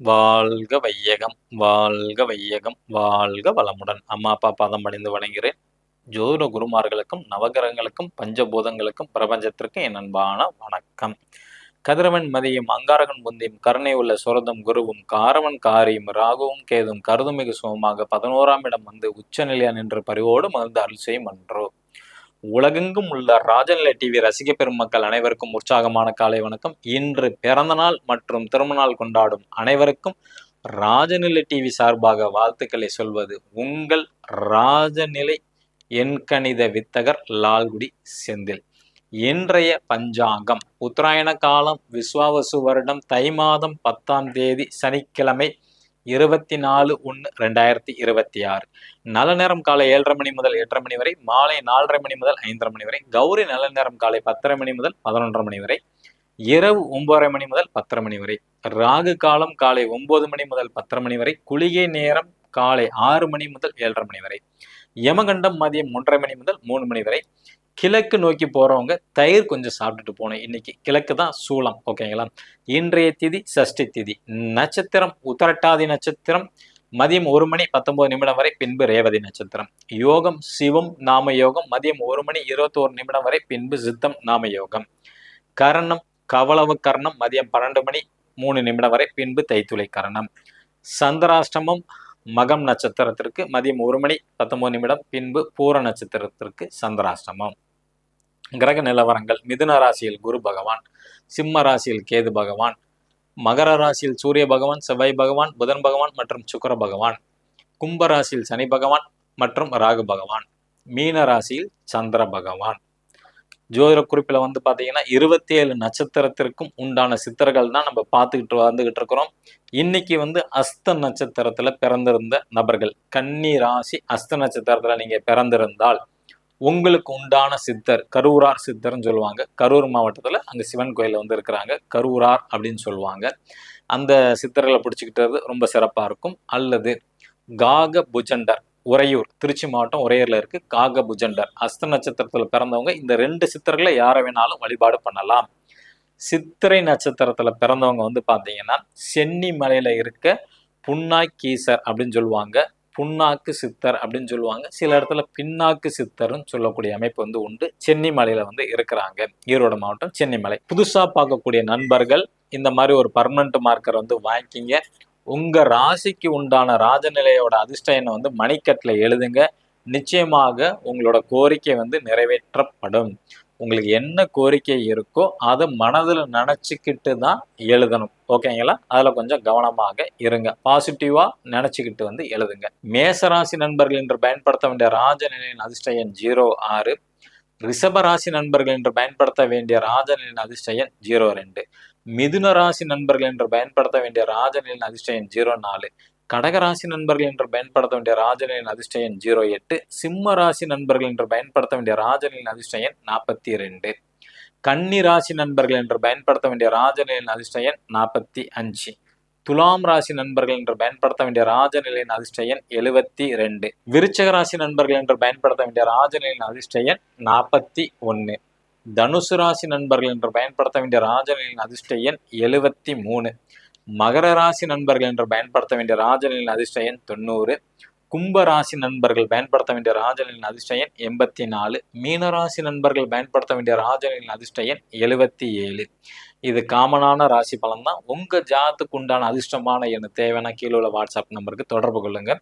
வாழ்க வையகம் வாழ்க வையகம் வாழ்க வளமுடன். அம்மா அப்பா பாதம் பணிந்து வணங்குகிறேன். ஜோதிட குருமார்களுக்கும் நவகிரகங்களுக்கும் பஞ்சபூதங்களுக்கும் பிரபஞ்சத்திற்கும் என் அன்பான வணக்கம். கதிரவன் மதியும் அங்காரகன் முந்தியும் கருணை உள்ள சுரதம் குருவும் காரவன் காரியும் ராகுவும் கேதும் கருதுமிகு சுகமாக பதினோராம் இடம் வந்து உச்சநிலையா நின்று பரிவோடு மகிழ்ந்து அருள் செய்யும் அன்றோ. உலகெங்கும் உள்ள ராஜநிலை டிவி ரசிக பெருமக்கள் அனைவருக்கும் உற்சாகமான காலை வணக்கம். இன்று பிறந்த நாள் மற்றும் திருமணநாள் கொண்டாடும் அனைவருக்கும் ராஜநிலை டிவி சார்பாக வாழ்த்துக்களை சொல்வது உங்கள் ராஜநிலை எண்கணித வித்தகர் லால்குடி செந்தில். இன்றைய பஞ்சாங்கம் உத்தராயண காலம் விஸ்வாவசு வருடம் தை மாதம் பத்தாம் தேதி சனிக்கிழமை இருபத்தி நாலு ஒன்று ரெண்டாயிரத்தி இருபத்தி ஆறு. நல்ல நேரம் காலை ஏழரை மணி முதல் எட்டரை மணி வரை மாலை நாலரை மணி முதல் ஐந்தரை மணி வரை கௌரி நல்ல நேரம் காலை பத்தரை மணி முதல் பதினொன்றரை மணி வரை இரவு ஒன்பதரை மணி முதல் பத்தரை மணி வரை ராகு காலம் காலை ஒன்பது மணி முதல் பத்தரை மணி வரை குளிகை நேரம் காலை ஆறு மணி முதல் ஏழரை மணி வரை யமகண்டம் மதியம் ஒன்றரை மணி முதல் மூணு மணி வரை கிழக்கு நோக்கி போகிறவங்க தயிர் கொஞ்சம் சாப்பிட்டுட்டு போனேன் இன்னைக்கு கிழக்கு தான் சூளம் ஓகேங்களா? இன்றைய திதி சஷ்டி திதி. நட்சத்திரம் உத்தரட்டாதி நட்சத்திரம் மதியம் ஒரு மணி பத்தொன்பது நிமிடம் வரை பின்பு ரேவதி நட்சத்திரம். யோகம் சிவம் நாம யோகம் மதியம் ஒரு மணி இருபத்தோரு நிமிடம் வரை பின்பு சித்தம் நாம யோகம். கரணம் கவளவு கரணம் மதியம் பன்னெண்டு மணி மூணு நிமிடம் வரை பின்பு தைத்துளை கரணம். சந்திராஷ்டமம் மகம் நட்சத்திரத்திற்கு மதியம் ஒரு மணி பத்தொன்பது நிமிடம் பின்பு பூர நட்சத்திரத்திற்கு சந்திராஷ்டமம். கிரக நிலவரங்கள் மிதுன ராசியில் குரு பகவான் சிம்ம ராசியில் கேது பகவான் மகர ராசியில் சூரிய பகவான் செவ்வாய் பகவான் புதன் பகவான் மற்றும் சுக்கர பகவான் கும்ப ராசியில் சனி பகவான் மற்றும் ராகு பகவான் மீன ராசியில் சந்திர பகவான். ஜோதிட குறிப்பில் வந்து பார்த்தீங்கன்னா இருபத்தி ஏழு நட்சத்திரத்திற்கும் உண்டான சித்தர்கள் தான் நம்ம பார்த்துக்கிட்டு வந்துக்கிட்டு இருக்கிறோம். இன்னைக்கு வந்து அஸ்த நட்சத்திரத்தில் பிறந்திருந்த நபர்கள் கன்னி ராசி அஸ்த நட்சத்திரத்தில் நீங்கள் பிறந்திருந்தால் உங்களுக்கு உண்டான சித்தர் கரூரார் சித்தர்னு சொல்லுவாங்க. கரூர் மாவட்டத்தில் அங்கே சிவன் கோயிலில் வந்து இருக்கிறாங்க. கரூரார் அப்படின்னு சொல்லுவாங்க. அந்த சித்தர்களை பிடிச்சிக்கிட்டது ரொம்ப சிறப்பாக இருக்கும். அல்லது காக புஜண்டர் உறையூர் திருச்சி மாவட்டம் உறையூரில் இருக்கு. காக புஜண்டர் அஸ்த நட்சத்திரத்தில் பிறந்தவங்க. இந்த ரெண்டு சித்தர்களை யாரை வேணாலும் வழிபாடு பண்ணலாம். சித்திரை நட்சத்திரத்தில் பிறந்தவங்க வந்து பார்த்தீங்கன்னா சென்னி மலையில் இருக்க புன்னாய் கீசர் அப்படின்னு சொல்லுவாங்க. புண்ணாக்கு சித்தர் அப்படின்னு சொல்லுவாங்க. சில இடத்துல பின்னாக்கு சித்தர்னு சொல்லக்கூடிய அமைப்பு வந்து உண்டு. சென்னி மலையில வந்து இருக்கிறாங்க. ஈரோடு மாவட்டம் சென்னிமலை புதுசா பார்க்கக்கூடிய நண்பர்கள் இந்த மாதிரி ஒரு பர்மனன்ட் மார்க்கர் வந்து வாங்கிக்கிங்க. உங்க ராசிக்கு உண்டான ராஜநிலையோட அதிர்ஷ்டயனை வந்து மணிக்கட்டில் எழுதுங்க. நிச்சயமாக உங்களோட கோரிக்கை வந்து நிறைவேற்றப்படும். உங்களுக்கு என்ன கோரிக்கை இருக்கோ அதை மனதில் நினச்சிக்கிட்டு தான் எழுதணும். ஓகேங்களா? அதில் கொஞ்சம் கவனமாக இருங்க. பாசிட்டிவாக நினச்சிக்கிட்டு வந்து எழுதுங்க. மேசராசி நண்பர்கள் என்று பயன்படுத்த வேண்டிய ராஜநிலையின் அதிர்ஷ்ட எண் ஜீரோ ஆறு. ரிஷபராசி நண்பர்கள் என்று பயன்படுத்த வேண்டிய ராஜநிலையின் அதிர்ஷ்ட எண் ஜீரோ ரெண்டு. மிதுன ராசி நண்பர்கள் என்று பயன்படுத்த வேண்டிய ராஜநிலையின் அதிர்ஷ்ட எண் ஜீரோ நாலு. கடகராசி நண்பர்கள் என்று பயன்படுத்த வேண்டிய ராஜநிலையின் அதிர்ஷ்ட எண் ஜீரோ எட்டு சிம்ம ராசி நண்பர்கள் என்று பயன்படுத்த வேண்டிய ராஜநிலையின் அதிர்ஷ்ட எண் நாற்பத்தி ரெண்டு கன்னி ராசி நண்பர்கள் என்று பயன்படுத்த வேண்டிய ராஜநிலையின் அதிர்ஷ்ட எண் நாற்பத்தி அஞ்சு. துலாம் ராசி நண்பர்கள் என்று பயன்படுத்த வேண்டிய ராஜநிலையின் அதிர்ஷ்ட எண் எழுபத்தி ரெண்டு விருச்சக ராசி நண்பர்கள் என்று பயன்படுத்த வேண்டிய ராஜநிலையின் அதிர்ஷ்ட எண் நாற்பத்தி ஒன்று தனுசு ராசி நண்பர்கள் என்று பயன்படுத்த வேண்டிய ராஜநிலையின் அதிர்ஷ்ட எண் எழுபத்தி மூணு. மகர ராசி நண்பர்கள் என்று பயன்படுத்த வேண்டிய ராஜநிலையின் அதிர்ஷ்ட எண் தொண்ணூறு. கும்பராசி நண்பர்கள் பயன்படுத்த வேண்டிய ராஜனின் அதிர்ஷ்ட எண் எண்பத்தி நாலு மீனராசி நண்பர்கள் பயன்படுத்த வேண்டிய ராஜனின் அதிர்ஷ்ட எண் எழுபத்தி ஏழு. இது காமனான ராசி பலன் தான் உங்கள் ஜாத்துக்கு உண்டான அதிர்ஷ்டமான எனக்கு தேவையான கீழே உள்ள வாட்ஸ்அப் நம்பருக்கு தொடர்பு கொள்ளுங்க.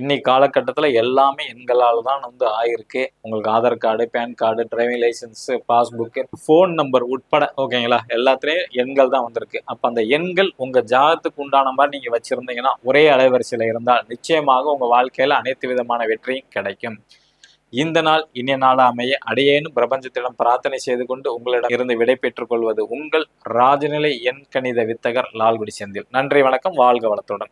இன்னைக்கு காலகட்டத்தில் எல்லாமே எண்களால் தான் வந்து ஆயிருக்கு. உங்களுக்கு Aadhaar card PAN card driving licence passbook phone number உட்பட ஓகேங்களா? எல்லாத்துலேயும் எண்கள் தான் வந்திருக்கு. அப்போ அந்த எண்கள் உங்கள் ஜாதத்துக்கு உண்டான மாதிரி நீங்கள் வச்சுருந்தீங்கன்னா ஒரே அலைவரிசையில் இருந்தால் நிச்சயமாக உங்கள் வாழ்க்கை வாழ்க்கையில் அனைத்து விதமான வெற்றியும் கிடைக்கும். இந்த நாள் இனிய நாளா அமைய அடியேனும் பிரபஞ்சத்திடம் பிரார்த்தனை செய்து கொண்டு உங்களிடம் இருந்து விடை பெற்றுக் கொள்வது உங்கள் ராஜநிலை எண் கணித வித்தகர் லால்குடி செந்தில். நன்றி வணக்கம் வாழ்க வளத்துடன்.